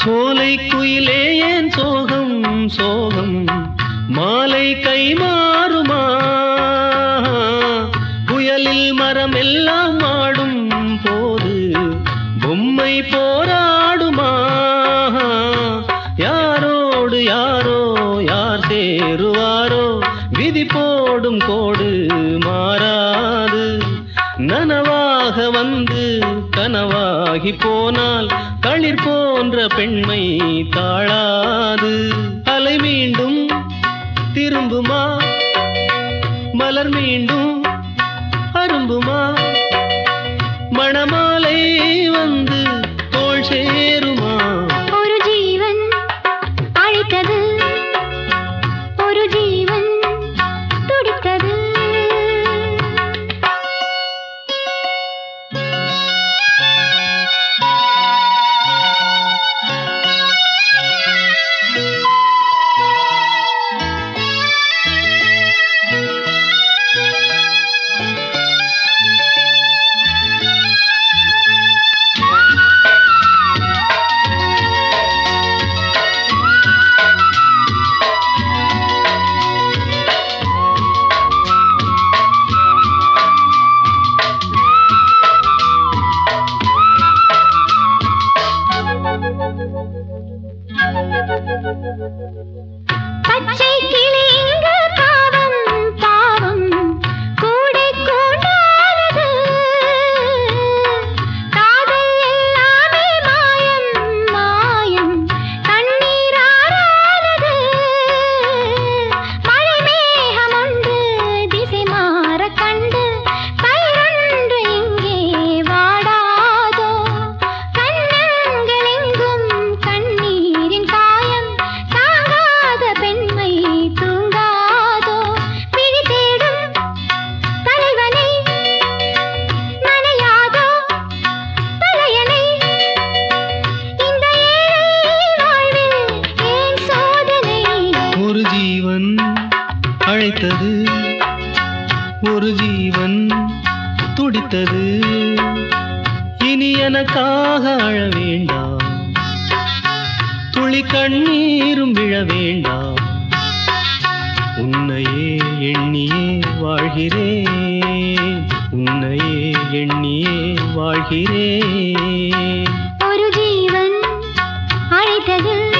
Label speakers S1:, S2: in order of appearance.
S1: சோலை குயிலே ஏன் சோகம்? சோகம் மாலை கை மாறுமா? புயலில் மரம் எல்லாம் ஆடும் போது பொம்மை போராடுமா? யாரோடு யாரோ யார் சேருவாரோ? விதி போடும் கோடு மாறாது. நனவா கனவாக வந்து கனவாகி போனால் களிர் போன்ற பெண்மை தாழாது. அலை மீண்டும் திரும்புமா? மலர் மீண்டும் அரும்புமா? மணமாலை வந்து தோள் சேருமா?
S2: パチン துடித்தது.
S1: ஒரு ஜீவன் துடித்தது. இனி எனக்காக அழ வேண்டாம். துளி கண்ணீரும் விழ வேண்டாம். உன்னையே எண்ணியே வாழ்கிறேன். உன்னையே எண்ணியே வாழ்கிறேன். ஒரு ஜீவன் அழைத்தது.